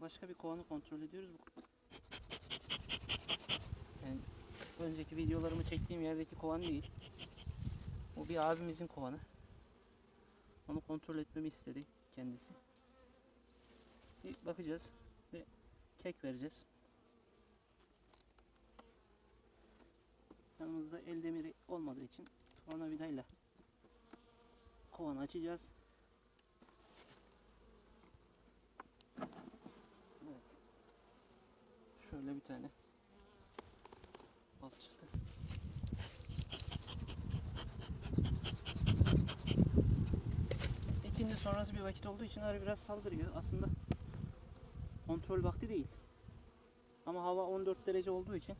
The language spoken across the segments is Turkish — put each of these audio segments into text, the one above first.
başka bir kovanı kontrol ediyoruz. Yani önceki videolarımı çektiğim yerdeki kovan değil. O bir abimizin kovanı. Onu kontrol etmemi istedi kendisi. Bir bakacağız ve kek vereceğiz. Yanımızda el demiri olmadığı için tornavidayla kovanı açacağız. Evet. Şöyle bir tane bal çıktı. İkindi sonrası bir vakit olduğu için arı biraz saldırıyor. Aslında kontrol vakti değil. Ama hava 14 derece olduğu için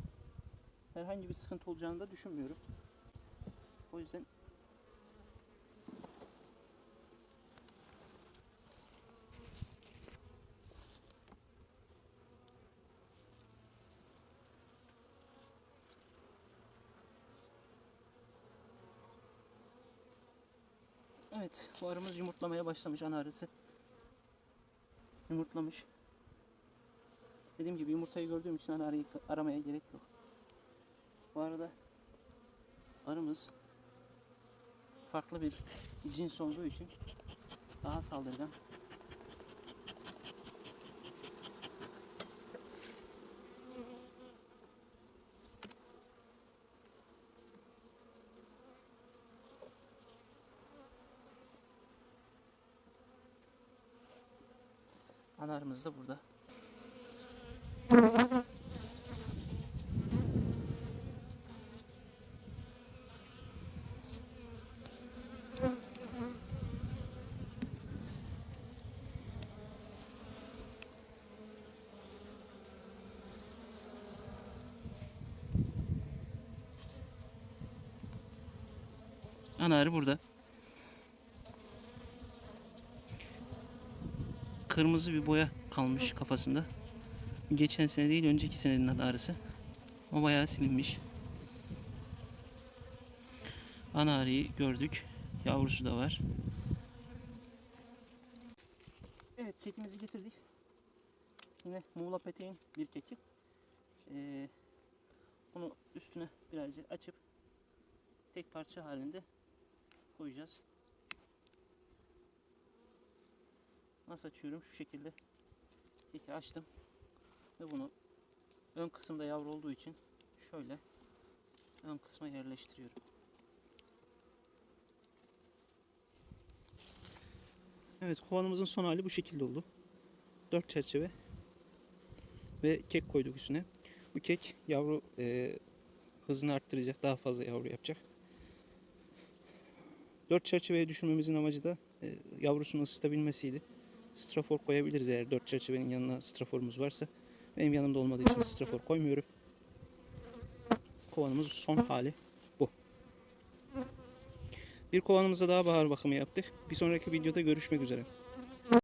herhangi bir sıkıntı olacağını da düşünmüyorum. O yüzden Evet, bu arımız yumurtlamaya başlamış ana arısı. Yumurtlamış. Dediğim gibi yumurtayı gördüğüm için ana arıyı aramaya gerek yok. Bu arada arımız farklı bir cins olduğu için daha saldırgan. Ana arımız da burada. Ana arı burada. Kırmızı bir boya kalmış kafasında. Geçen sene değil önceki senenin arısı. O bayağı silinmiş. Ana arıyı gördük. Yavrusu da var. Evet kekimizi getirdik. Yine muğla peteğin bir keki. Ee, bunu üstüne birazcık açıp tek parça halinde koyacağız. Nasıl açıyorum? Şu şekilde keki açtım. Ve bunu ön kısımda yavru olduğu için şöyle ön kısma yerleştiriyorum. Evet kovanımızın son hali bu şekilde oldu. 4 çerçeve ve kek koyduk üstüne. Bu kek yavru e, hızını arttıracak, daha fazla yavru yapacak. 4 çerçeveye düşürmemizin amacı da e, yavrusunu ısıtabilmesiydi. Strafor koyabiliriz eğer 4 çerçevenin yanına straforumuz varsa. Benim yanımda olmadığı için strafor koymuyorum. Kovanımız son hali bu. Bir kovanımızda daha bahar bakımı yaptık. Bir sonraki videoda görüşmek üzere.